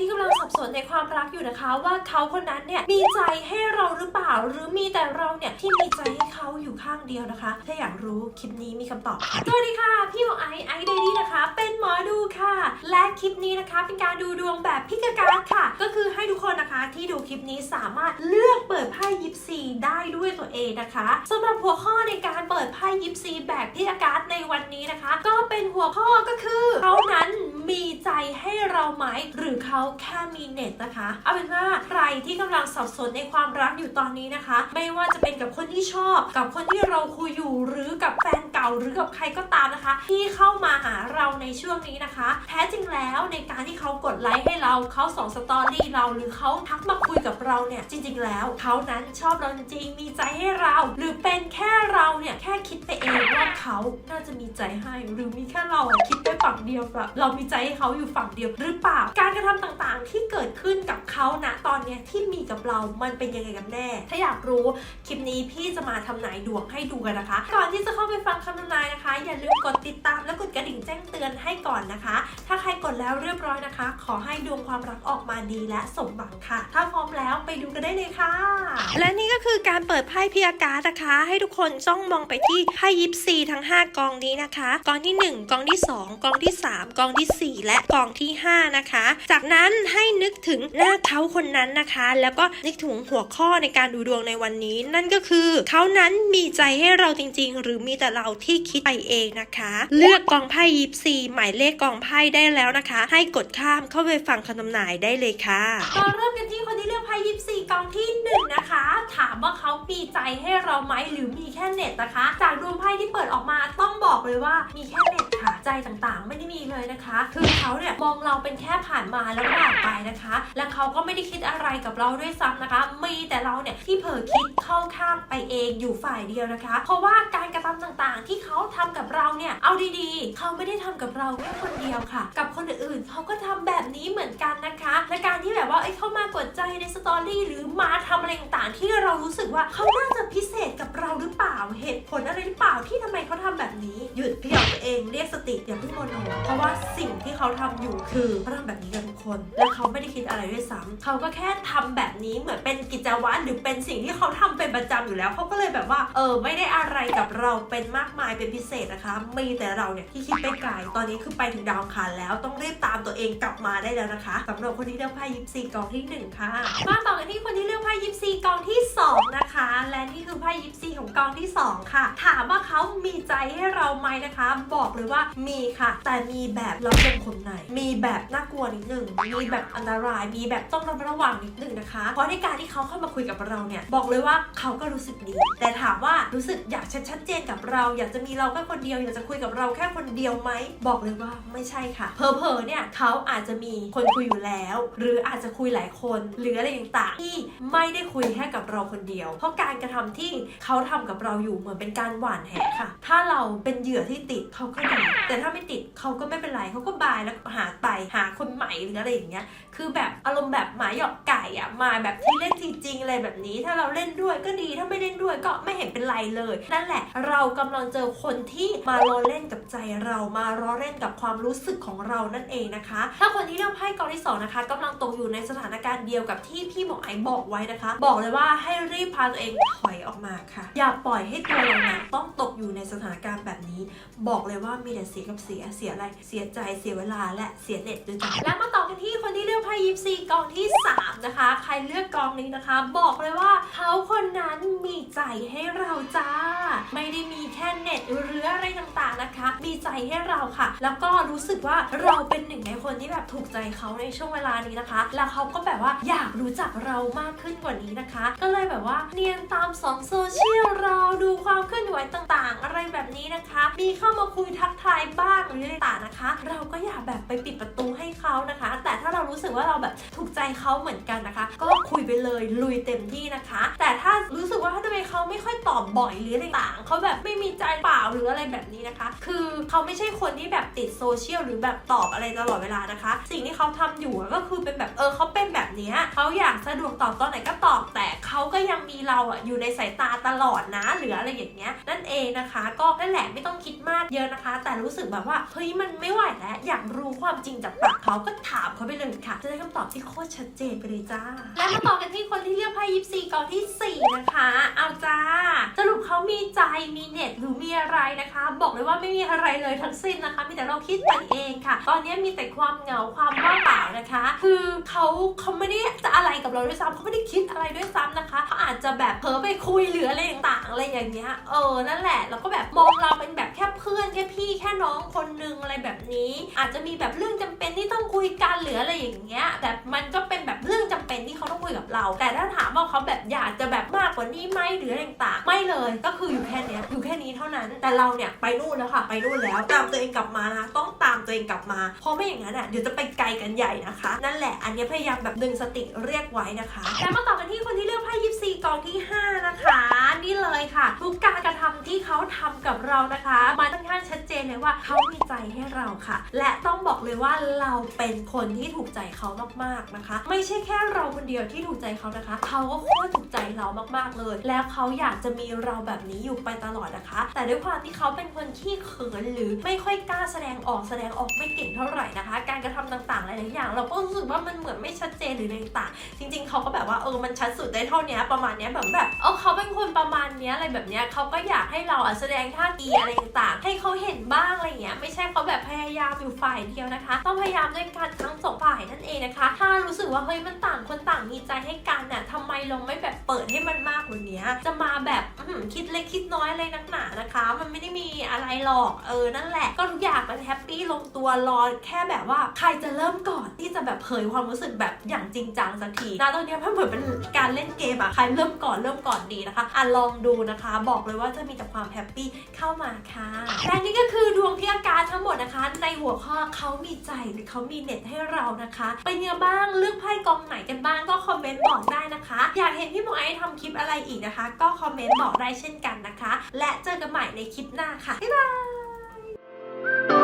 ที่กำลังสับสนในความรักอยู่นะคะ ว่าเขาคนนั้นเนี่ยมีใจให้เราหรือเปล่า หรือมีแต่เราเนี่ยที่มีใจให้เขาอยู่ข้างเดียวนะคะ ถ้าอยากรู้คลิปนี้มีคำตอบค่ะสวัสดีค่ะ พี่หมอไอซ์ไอซ์เดดี้นะคะ เป็นหมอดูค่ะ และคลิปนี้นะคะ เป็นการดูดวงแบบพิกาการ์ดค่ะ ก็คือให้ทุกคนนะคะที่ดูคลิปนี้สามารถเลือกเปิดไพ่ยิปซีได้ด้วยตัวเองนะคะสำหรับหัวข้อในการเปิดไพ่ยิปซีแบบพิกาการ์ดในวันนี้นะคะ ก็เป็นหัวข้อก็คือเขานั้นมีใจให้เราไหมหรือ เขาแค่มีเน็ตนะคะ เอาเป็นว่าใครที่กำลังสับสนในความรักอยู่ตอนนี้นะคะ ไม่ว่าจะเป็นกับคนที่ชอบ กับคนที่เราคุยอยู่หรือกับแฟนเก่าหรือกับใครก็ตามนะคะ ที่เข้ามาหาเราในช่วงนี้นะคะ แท้จริงแล้วในการที่เขากดไลค์ให้เราเขาส่งสตอรี่เราหรือเขาทักมาคุยกับเราเนี่ยจริง ๆ แล้วเขานั้นชอบเราจริงมีใจให้เรา หรือเป็นแค่เราเนี่ยแค่คิดไปเองว่าเขาน่าจะมีใจให้ หรือมีแค่เราคิดไปฝั่งเดียวแบบเรามีใจให้เขาอยู่ฝั่งเดียวหรือเปล่าการกระทำต่างๆ ที่เกิดขึ้นกับเขานะตอนนี้ที่มีกับเรา มันเป็นยังไงกันแน่ ถ้าอยากรู้คลิปนี้พี่จะมาทำนายดวงให้ดูกันนะคะ ก่อนที่จะเข้าไปฟังคำทำนายนะคะ อย่าลืมกดติดตามและกดกระดิ่งแจ้งเตือนให้ก่อนนะคะ ถ้าใครกดแล้วเรียบร้อยนะคะ ขอให้ดวงความรักออกมาดีและสมหวังค่ะ ถ้าพร้อมแล้วไปดูกันได้เลยค่ะ และนี่ก็คือการเปิดไพ่พิยาการนะคะ ให้ทุกคนจ้องมองไปที่ไพ่ยิปซีทั้ง 5 กองนี้นะคะ กองที่ 1 กองที่ 2 กองที่ 3 กองทีสี่4 และกองที่ 5 นะคะ จากนั้นให้นึกถึงหน้าเขาคนนั้นนะคะ แล้วก็นึกถึงหัวข้อในการดูดวงในวันนี้ นั่นก็คือเขานั้นมีใจให้เราจริง ๆ หรือมีแต่เราที่คิดไปเองนะคะ เลือกกองไพ่ยิปซีหมายเลขกองไพ่ได้แล้วนะคะ ให้กดข้ามเข้าไปฟังคำนำนายได้เลยค่ะก็เริ่มกันที่คนที่เลือกไพ่ยิปซีกองที่หนึ่งนะคะ ว่าเขามีใจให้เราไหมหรือมีแค่เน็ตนะคะ จากดวงไพ่ที่เปิดออกมาต้องบอกเลยว่ามีแค่เน็ตค่ะใจต่างๆ ไม่ได้มีเลยนะคะ คือเขาเนี่ยมองเราเป็นแค่ผ่านมาแล้วผ่านไปนะคะ และเขาก็ไม่ได้คิดอะไรกับเราด้วยซ้ำนะคะ มีแต่เราเนี่ยที่เผลอคิดเข้าข้างไปเองอยู่ฝ่ายเดียวนะคะ เพราะว่าการกระทำต่างๆ ที่เขาทำกับเราเนี่ยเอาดีๆ เขาไม่ได้ทำกับเราแค่คนเดียวค่ะ กับคนอื่นๆเขาก็ทำแบบนี้เหมือนกันนะคะและการที่แบบว่าเอ้เข้ามากดใจในสตอรี่หรือมาทำอะไรต่างๆที่เรารูู้้สึกว่าเขาน่าจะพิเศษกับเราหรือเปล่าเหตุผลอะไรหรือเปล่าที่ทำไมเขาทำแบบนี้ หยุดเพียบตัวเองเรียกสติอย่าเพิ่งโมโนเพราะว่าสิ่งที่เขาทำอยู่คือเขาทำแบบนี้กับทุกคน และเขาไม่ได้คิดอะไรด้วยซ้ำเขาก็แค่ทำแบบนี้เหมือนเป็นกิจวัตรหรือเป็นสิ่งที่เขาทำเป็นประจำอยู่แล้วเขาก็เลยแบบว่า เออไม่ได้อะไรกับเราเป็นมากมายเป็นพิเศษนะคะ มีแต่เราเนี่ยที่คิดไปไกลตอนนี้คือไปถึงดาวอังคารแล้วต้องรีบตามตัวเองกลับมาได้แล้วนะคะสำหรับคนที่เลือกไพ่ยิปซีกองที่หนึ่งค่ะ มาต่อกันที่คนที่เลือกไพ่ยิปซีกองที่สองนะคะ และนี่คือไพ่ยิปซีของกองที่สองค่ะ ถามว่าเขามีใจให้เราไหมนะคะ บอกเลยว่ามีค่ะ แต่มีแบบเราเป็นคนไหน มีแบบน่ากลัวนิดหนึ่งมีแบบอันตราย มีแบบต้องระมัดระวังนิดหนึ่งนะคะ เพราะในการที่เขาเข้ามาคุยกับเราเนี่ย บอกเลยว่าเขาก็รู้สึกดี แต่ถามว่ารู้สึกอยากชัดเจนกับเรา อยากจะมีเราแค่คนเดียวอยากจะคุยกับเราแค่คนเดียวไหมบอกเลยว่าไม่ใช่ค่ะเพอเพอเนี่ยเขาอาจจะมีคนคุยอยู่แล้ว หรืออาจจะคุยหลายคน หรืออะไรต่างๆที่ไม่ได้คุยแค่กับเราคนเดียว เพราะการกระทำที่เขาทำกับเราอยู่เหมือนเป็นการหว่านแหค่ะ ถ้าเราเป็นเหยื่อที่ติดเขาก็ดีแต่ถ้าไม่ติดเขาก็ไม่เป็นไรเขาก็บายแล้วหาไปหาคนใหม่หรืออะไรอย่างเงี้ยคือแบบอารมณ์แบบหมาหยอกไก่อะมาแบบที่เล่นทีจริงอะไรแบบนี้ ถ้าเราเล่นด้วยก็ดีถ้าไม่เล่นด้วยก็ไม่เห็นเป็นไรเลย นั่นแหละ เรากำลังเจอคนที่มาล้อเล่นกับใจเรามาล้อเล่นกับความรู้สึกของเรานั่นเองนะคะ ถ้าคนที่เลือกไพ่กองที่สองนะคะกำลังตกอยู่ในสถานการณ์เดียวกับที่พี่หมอไอบอกไว้นะคะ บอกเลยว่าให้รีบพาตัวเองถอยออกมาค่ะ อย่าปล่อยให้ตัวเราเนี่ยต้องตก อยู่ในสถานการณ์แบบนี้ บอกเลยว่ามีแต่เสียกับเสียเสียอะไรเสียใจเสียเวลาและเสียเน็ตด้วยจ้ะแล้วมาต่อกันที่คนที่เลือกไพ่ยิปซีกองที่ 3 นะคะ ใครเลือกกองนี้นะคะ บอกเลยว่าเขาคนนั้นมีใจให้เราจ้า ไม่ได้มีแค่เน็ตหรืออะไรต่างๆนะคะ มีใจให้เราค่ะ แล้วก็รู้สึกว่าเราเป็นหนึ่งในคนที่แบบถูกใจเขาในช่วงเวลานี้นะคะ แล้วเขาก็แบบว่าอยากรู้จักเรามากขึ้นกว่านี้นะคะ ก็เลยแบบว่าเนียนตามสองโซเชียลเรา ความเคลื่อนไหวต่างๆ อะไรแบบนี้นะคะ มีเข้ามาคุยทักทายบ้างหรืออะไรต่างนะคะ เราก็อยากแบบไปปิดประตูให้เขานะคะ แต่ถ้าเรารู้สึกว่าเราแบบถูกใจเขาเหมือนกันนะคะ ก็คุยไปเลยลุยเต็มที่นะคะ แต่ถ้ารู้สึกว่าทำไมเขาไม่ค่อยตอบบ่อยหรืออะไรต่างเขาแบบไม่มีใจเปล่าหรืออะไรแบบนี้นะคะ คือเขาไม่ใช่คนที่แบบติดโซเชียลหรือแบบตอบอะไรตลอดเวลานะคะ สิ่งที่เขาทำอยู่ก็คือเป็นแบบเออเขาเป็นแบบนี้เขาอยากสะดวกตอบตอนไหนก็ตอบ แต่เขาก็ยังมีเราอะอยู่ในสายตาตลอดนะหรืออะไรอย่างเงี้ยนั่นเองนะคะก็นั่นแหละไม่ต้องคิดมากเยอะนะคะ แต่รู้สึกแบบว่าเฮ้ยมันไม่ไหวแล้วอยากรู้ความจริงจากปากเขาก็ถามเขาไปเลยค่ะ จะได้คำตอบที่โคตรชัดเจนไปเลยจ้า และมาต่อกันที่คนที่เลือกไพ่ยิปซีกองที่ 4 นะคะ เอาจ้า สรุปเขามีใจมีเน็ตหรือมีอะไรนะคะ บอกเลยว่าไม่มีอะไรเลยทั้งสิ้นนะคะ มีแต่เราคิดไปเองค่ะ ตอนนี้มีแต่ความเหงาความว่างเปล่านะคะ คือเขาเขาไม่ได้จะอะไรกับเราด้วยซ้ำเขาไม่ได้คิดอะไรด้วยซ้ำนะคะเขาอาจจะแบบเผลอไปคุยหรืออะไรต่างๆอะไรอย่างเงี้ยเออนั่นแหละแล้วก็แบบมองเราเป็นแบบแค่เพื่อนแค่พี่แค่น้องคนนึงอะไรแบบนี้ อาจจะมีแบบเรื่องจำเป็นที่ต้องคุยกันหรืออะไรอย่างเงี้ยแต่มันก็เป็น เรา แต่ถ้าถามว่าเขาแบบอยากจะแบบมากกว่านี้ไหมหรืออะไรต่างไม่เลยก็คืออยู่แค่นี้อยู่แค่นี้เท่านั้น แต่เราเนี่ยไปนู่นแล้วค่ะ ไปนู่นแล้วตามตัวเองกลับมานะต้องตามตัวเองกลับมาเพราะไม่อย่างนั้นอะเดี๋ยวจะไปไกลกันใหญ่นะคะ นั่นแหละอันนี้พยายามแบบดึงสติเรียกไว้นะคะแล้วมาต่อกันที่คนที่เลือกไพ่ยิปซีกองที่ 5 นะคะนี่เลยค่ะ ทุกการกระทำที่เขาทำกับเรานะคะมันค่อนข้างชัดเจนเลยว่าเขามีใจให้เราค่ะ และต้องบอกเลยว่าเราเป็นคนที่ถูกใจเขามากๆนะคะ ไม่ใช่แค่เราคนเดียวที่ถูกใจเขานะคะ เขาก็โคตรถูกใจเรามากๆเลย แล้วเขาอยากจะมีเราแบบนี้อยู่ไปตลอดนะคะ แต่ด้วยความที่เขาเป็นคนขี้เขินหรือไม่ค่อยกล้าแสดงออกแสดงออกไม่เก่งเท่าไหร่นะคะ การกระทำต่างๆหลายๆอย่าง เราก็รู้สึกว่ามันเหมือนไม่ชัดเจนหรืออะไรต่างๆจริง ๆเขาก็แบบว่าเออมันชัดสุดได้เท่านี้ประมาณนี้แบบแบบเออเขาเป็นคนประมาณนี้อะไรแบบนี้เขาก็อยากให้เราอะแสดงท่าทีอะไรต่างๆ ให้เขาเห็นบ้างอะไรเงี้ยไม่ใช่เขาแบบพยายามอยู่ฝ่ายเดียวนะคะ ต้องพยายามด้วยกันทั้งสองฝ่ายนั่นเองนะคะ ถ้ารู้สึกว่าเฮ้ยมันต่างคนต่างมีใจให้กันน่ะทำไมเราไม่แบบเปิดให้มันมากกว่านี้จะมาแบบคิดเล็กคิดน้อยอะไรนักหนา นะคะ มันไม่ได้มีอะไรหรอกเออนั่นแหละ ก็ทุกอย่างมันแฮปปี้ลงตัวรอแค่แบบว่าใครจะเริ่มก่อนที่จะแบบเผยความรู้สึกแบบอย่างจริงจังสักทีนะตอนนี้มันเหมือนเป็นการเล่นเกมอะใครเริ่มก่อนเริ่มก่อนดีนะคะอะลองดูนะคะ บอกเลยว่าจะมีแต่ความแฮปปี้เข้ามาค่ะและนี่ก็คือดวงพี่อาการทั้งหมดนะคะ ในหัวข้อเขามีใจหรือเขามีเน็ตให้เรานะคะเป็นยังไงบ้างเลือกไพ่กองไหนกันบ้างก็คอมเมนต์บอกได้นะคะ อยากเห็นพี่หมอไอซ์ทำคลิปอะไรอีกนะคะ ก็คอมเมนต์บอกได้เช่นกันนะคะ และเจอกันใหม่ในคลิปหน้าค่ะ บ๊ายบาย